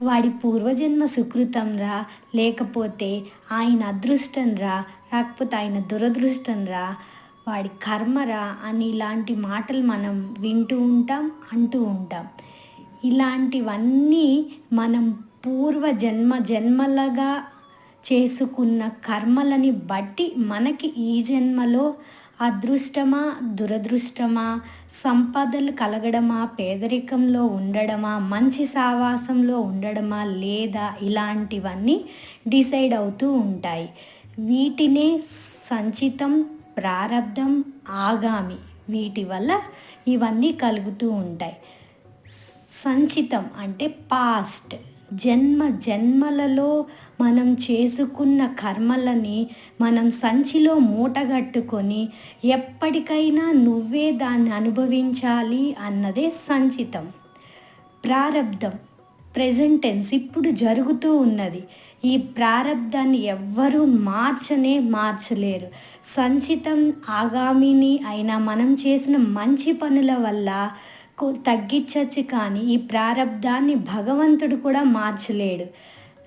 వాడి పూర్వజన్మ సుకృతం రా లేకపోతే ఆయన అదృష్టం రా లేకపోతే ఆయన దురదృష్టం రా. వాడి కర్మరా అని ఇలాంటి మాటలు మనం వింటూ ఉంటాం అంటూ ఉంటాం. ఇలాంటివన్నీ మనం పూర్వ జన్మ జన్మలుగా చేసుకున్న కర్మలని బట్టి మనకి ఈ జన్మలో అదృష్టమా దురదృష్టమా సంపదలు కలగడమా పేదరికంలో ఉండడమా మంచి సావాసంలో ఉండడమా లేదా ఇలాంటివన్నీ డిసైడ్ అవుతూ ఉంటాయి. వీటినే సంచితం ప్రారంధం ఆగామి వీటి వల్ల ఇవన్నీ కలుగుతూ ఉంటాయి. సంచితం అంటే పాస్ట్ జన్మ జన్మలలో మనం చేసుకున్న కర్మలని మనం సంచిలో మూటగట్టుకొని ఎప్పటికైనా నువ్వే దాన్ని అనుభవించాలి అన్నదే సంచితం. ప్రారంధం ప్రెజెంటెన్స్ ఇప్పుడు జరుగుతూ ఉన్నది. ఈ ప్రారంధాన్ని ఎవ్వరూ మార్చనే మార్చలేరు. సంచితం ఆగామిని అయినా మనం చేసిన మంచి పనుల వల్ల తగ్గించవచ్చు కానీ ఈ ప్రారంధాన్ని భగవంతుడు కూడా మార్చలేడు.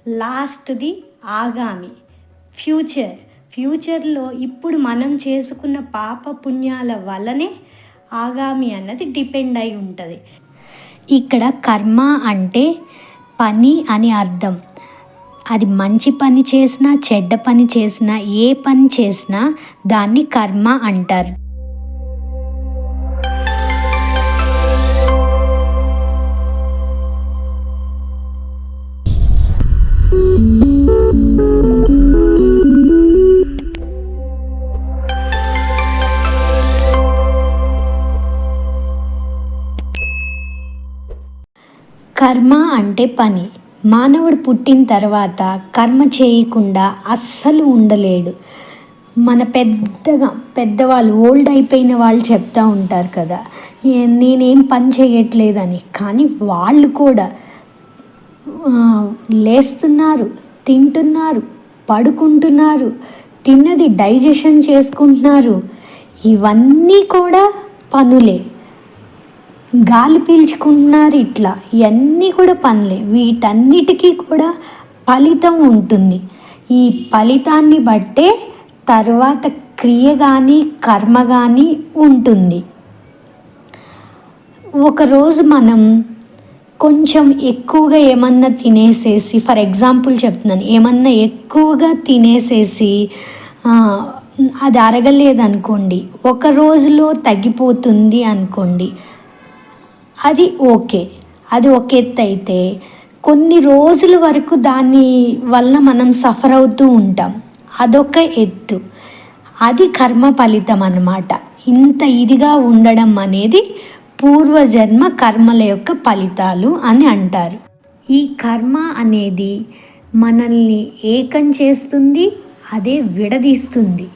లాస్ట్ది ఆగామి. ఫ్యూచర్. ఫ్యూచర్లో ఇప్పుడు మనం చేసుకున్న పాప పుణ్యాల వల్లనే ఆగామి అన్నది డిపెండ్ అయి ఉంటుంది. ఇక్కడ కర్మ అంటే పని అని అర్థం. అది మంచి పని చేసినా చెడ్డ పని చేసినా ఏ పని చేసినా దాన్ని కర్మ అంటారు. కర్మ అంటే పని. మానవుడు పుట్టిన తర్వాత కర్మ చేయకుండా అస్సలు ఉండలేడు. మన పెద్దగా పెద్దవాళ్ళు ఓల్డ్ అయిపోయిన వాళ్ళు చెప్తూ ఉంటారు కదా నేనేం పని చేయట్లేదని. కానీ వాళ్ళు కూడా లేస్తున్నారు తింటున్నారు పడుకుంటున్నారు తిన్నది డైజెషన్ చేసుకుంటున్నారు. ఇవన్నీ కూడా పనులే. గాలి పీల్చుకుంటున్నారు ఇట్లా. ఇవన్నీ కూడా పనులే. వీటన్నిటికీ కూడా ఫలితం ఉంటుంది. ఈ ఫలితాన్ని బట్టే తర్వాత క్రియ కానీ కర్మ కానీ ఉంటుంది. ఒకరోజు మనం కొంచెం ఎక్కువగా ఏమన్నా తినేసేసి ఫర్ ఎగ్జాంపుల్ చెప్తున్నాను ఏమన్నా ఎక్కువగా తినేసేసి అది అరగలేదనుకోండి ఒక రోజులో తగ్గిపోతుంది అనుకోండి అది ఓకే. అది ఒక ఎత్తు అయితే కొన్ని రోజుల వరకు దాని వల్ల మనం సఫర్ అవుతూ ఉంటాం. అదొక ఎత్తు. అది కర్మ ఫలితం అన్నమాట. ఇంత ఇదిగా ఉండడం అనేది పూర్వజన్మ కర్మల యొక్క ఫలితాలు అని అంటారు. ఈ కర్మ అనేది మనల్ని ఏకం చేస్తుంది అదే విడదీస్తుంది.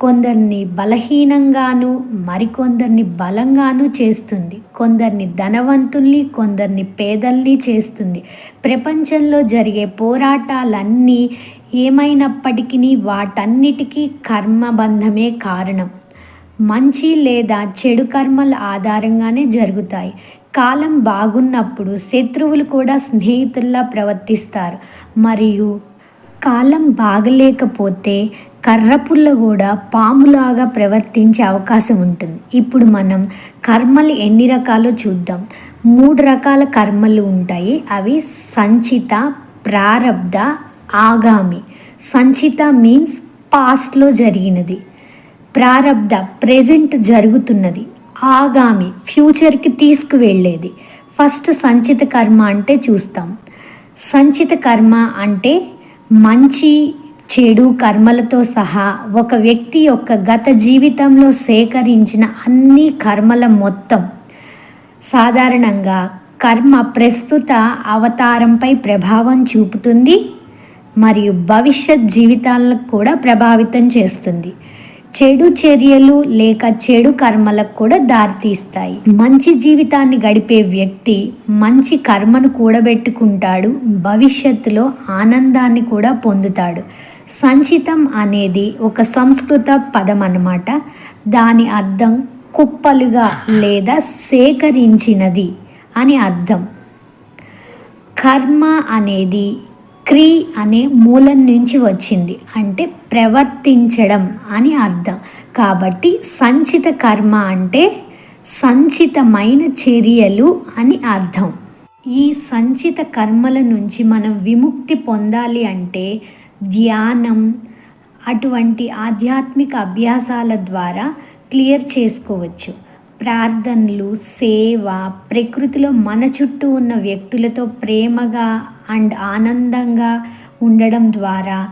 కొందరిని బలహీనంగాను మరికొందరిని బలంగాను చేస్తుంది. కొందరిని ధనవంతుల్ని కొందరిని పేదల్ని చేస్తుంది. ప్రపంచంలో జరిగే పోరాటాలన్నీ ఏమైనప్పటికీ వాటన్నిటికీ కర్మబంధమే కారణం. మంచి లేదా చెడు కర్మల ఆధారంగానే జరుగుతాయి. కాలం బాగున్నప్పుడు శత్రువులు కూడా స్నేహితుల్లా ప్రవర్తిస్తారు. మరియు కాలం బాగలేకపోతే కర్రపుల్ల కూడా పాములాగా ప్రవర్తించే అవకాశం ఉంటుంది. ఇప్పుడు మనం కర్మలు ఎన్ని రకాలో చూద్దాం. మూడు రకాల కర్మలు ఉంటాయి. అవి సంచిత ప్రారబ్ధ ఆగామి. సంచిత మీన్స్ పాస్ట్లో జరిగినది. ప్రారబ్ధ ప్రెజెంట్ జరుగుతున్నది. ఆగామి ఫ్యూచర్కి తీసుకువెళ్ళేది. ఫస్ట్ సంచిత కర్మ అంటే చూస్తాం. సంచిత కర్మ అంటే మంచి చెడు కర్మలతో సహా ఒక వ్యక్తి యొక్క గత జీవితంలో సేకరించిన అన్ని కర్మల మొత్తం. సాధారణంగా కర్మ ప్రస్తుత అవతారంపై ప్రభావం చూపుతుంది మరియు భవిష్యత్ జీవితాలను కూడా ప్రభావితం చేస్తుంది. చెడు చర్యలు లేక చెడు కర్మలకు కూడా దారితీస్తాయి. మంచి జీవితాన్ని గడిపే వ్యక్తి మంచి కర్మను కూడబెట్టుకుంటాడు. భవిష్యత్తులో ఆనందాన్ని కూడా పొందుతాడు. సంచితం అనేది ఒక సంస్కృత పదం అన్నమాట. దాని అర్థం కుప్పలుగా లేదా సేకరించినది అని అర్థం. కర్మ అనేది క్రీ అనే మూలం నుంచి వచ్చింది. అంటే ప్రవర్తించడం అని అర్థం. కాబట్టి సంచిత కర్మ అంటే సంచితమైన చర్యలు అని అర్థం. ఈ సంచిత కర్మల నుంచి మనం విముక్తి పొందాలి అంటే ధ్యానం అటువంటి ఆధ్యాత్మిక అభ్యాసాల ద్వారా క్లియర్ చేసుకోవచ్చు. ప్రార్థనలు సేవ ప్రకృతిలో మన చుట్టూ ఉన్న వ్యక్తులతో ప్రేమగా అండ్ ఆనందంగా ఉండడం ద్వారా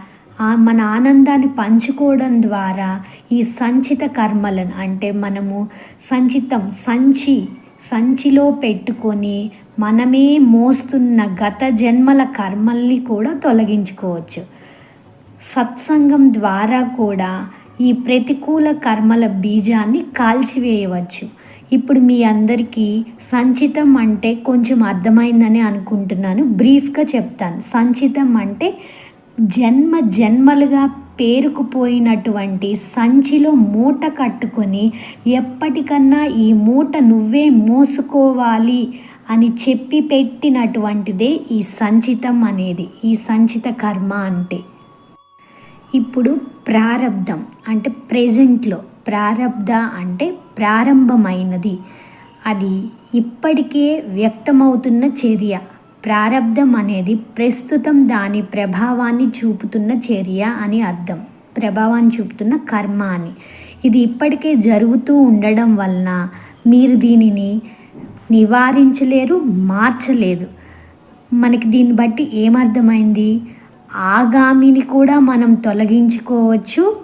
మన ఆనందాన్ని పంచుకోవడం ద్వారా ఈ సంచిత కర్మలను అంటే మనము సంచితం సంచి సంచిలో పెట్టుకొని మనమే మోస్తున్న గత జన్మల కర్మల్ని కూడా తొలగించుకోవచ్చు. సత్సంగం ద్వారా కూడా ఈ ప్రతికూల కర్మల బీజాన్ని కాల్చివేయవచ్చు. ఇప్పుడు మీ అందరికీ సంచితం అంటే కొంచెం అర్థమైందని అనుకుంటున్నాను. బ్రీఫ్గా చెప్తాను. సంచితం అంటే జన్మ జన్మలుగా పేరుకుపోయినటువంటి సంచిలో మూట కట్టుకొని ఎప్పటికన్నా ఈ మూట నువ్వే మోసుకోవాలి అని చెప్పి పెట్టినటువంటిదే ఈ సంచితం అనేది. ఈ సంచిత కర్మ అంటే. ఇప్పుడు ప్రారంధం అంటే ప్రెజెంట్లో ప్రారంధ అంటే ప్రారంభమైనది. అది ఇప్పటికే వ్యక్తమవుతున్న చర్య. ప్రారంధం అనేది ప్రస్తుతం దాని ప్రభావాన్ని చూపుతున్న చర్య అని అర్థం. ప్రభావాన్ని చూపుతున్న కర్మ అని. ఇది ఇప్పటికే జరుగుతూ ఉండడం వలన మీరు దీనిని నివారించలేరు మార్చలేదు. మనకి దీన్ని బట్టి ఏమర్థమైంది? ఆగామిని కూడా మనం తొలగించుకోవచ్చు.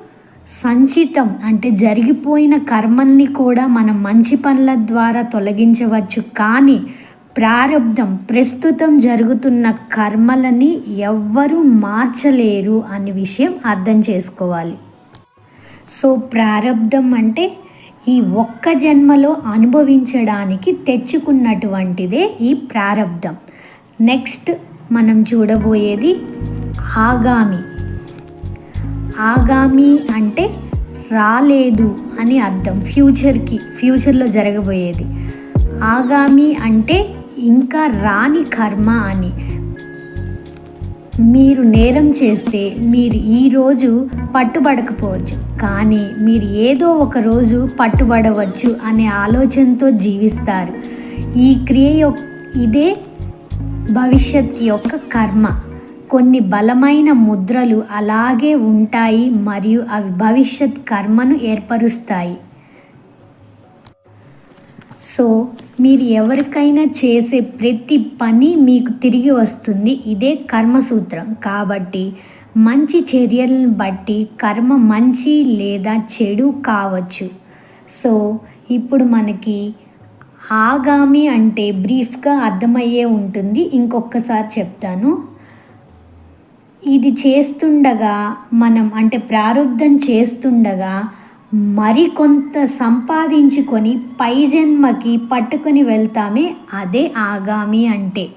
సంచితం అంటే జరిగిపోయిన కర్మల్ని కూడా మనం మంచి పనుల ద్వారా తొలగించవచ్చు. కానీ ప్రారంధం ప్రస్తుతం జరుగుతున్న కర్మలని ఎవ్వరూ మార్చలేరు అనే విషయం అర్థం చేసుకోవాలి. సో ప్రారంధం అంటే ఈ ఒక్క జన్మలో అనుభవించడానికి తెచ్చుకున్నటువంటిదే ఈ ప్రారంధం నెక్స్ట్ మనం చూడబోయేది ఆగామి. ఆగామి అంటే రాలేదు అని అర్థం. ఫ్యూచర్కి ఫ్యూచర్లో జరగబోయేది. ఆగామి అంటే ఇంకా రాని కర్మ అని. మీరు నేరం చేస్తే మీరు ఈరోజు పట్టుబడకపోవచ్చు. కానీ మీరు ఏదో ఒక రోజు పట్టుబడవచ్చు అనే ఆలోచనతో జీవిస్తారు. ఈ క్రియ ఇదే భవిష్యత్ యొక్క కర్మ. కొన్ని బలమైన ముద్రలు అలాగే ఉంటాయి మరియు అవి భవిష్యత్ కర్మను ఏర్పరుస్తాయి. సో మీరు ఎవరికైనా చేసే ప్రతి పని మీకు తిరిగి వస్తుంది. ఇదే కర్మసూత్రం కాబట్టి మంచి చర్యలను బట్టి కర్మ మంచి లేదా చెడు కావచ్చు. సో ఇప్పుడు మనకి ఆగామి అంటే బ్రీఫ్గా అర్థమయ్యే ఉంటుంది. ఇంకొకసారి చెప్తాను. ఇది చేస్తుండగా మనం అంటే ప్రారంధం చేస్తుండగా మరికొంత సంపాదించుకొని పై జన్మకి పట్టుకొని వెళ్తామే అదే ఆగామి అంటే.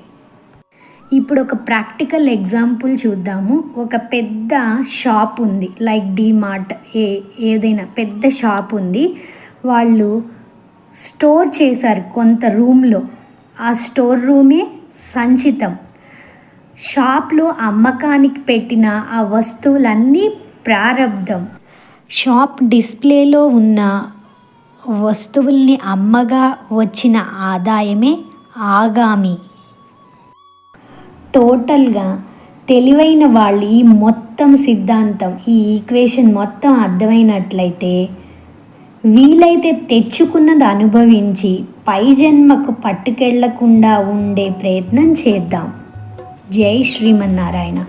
ఇప్పుడు ఒక ప్రాక్టికల్ ఎగ్జాంపుల్ చూద్దాము. ఒక పెద్ద షాప్ ఉంది లైక్ డీమార్ట్ ఏ ఏదైనా పెద్ద షాప్ ఉంది. వాళ్ళు స్టోర్ చేశారు కొంత రూమ్లో. ఆ స్టోర్ రూమే సంచితం. షాప్లో అమ్మకానికి పెట్టిన ఆ వస్తువులన్నీ ప్రారంధం షాప్ డిస్ప్లేలో ఉన్న వస్తువుల్ని అమ్మగా వచ్చిన ఆదాయమే ఆగామి. టోటల్గా తెలివైన వాళ్ళు ఈ మొత్తం సిద్ధాంతం ఈ ఈక్వేషన్ మొత్తం అర్థమైనట్లయితే వీలైతే తెచ్చుకున్నది అనుభవించి పై జన్మకు పట్టుకెళ్ళకుండా ఉండే ప్రయత్నం చేద్దాం. జై శ్రీమన్నారాయణ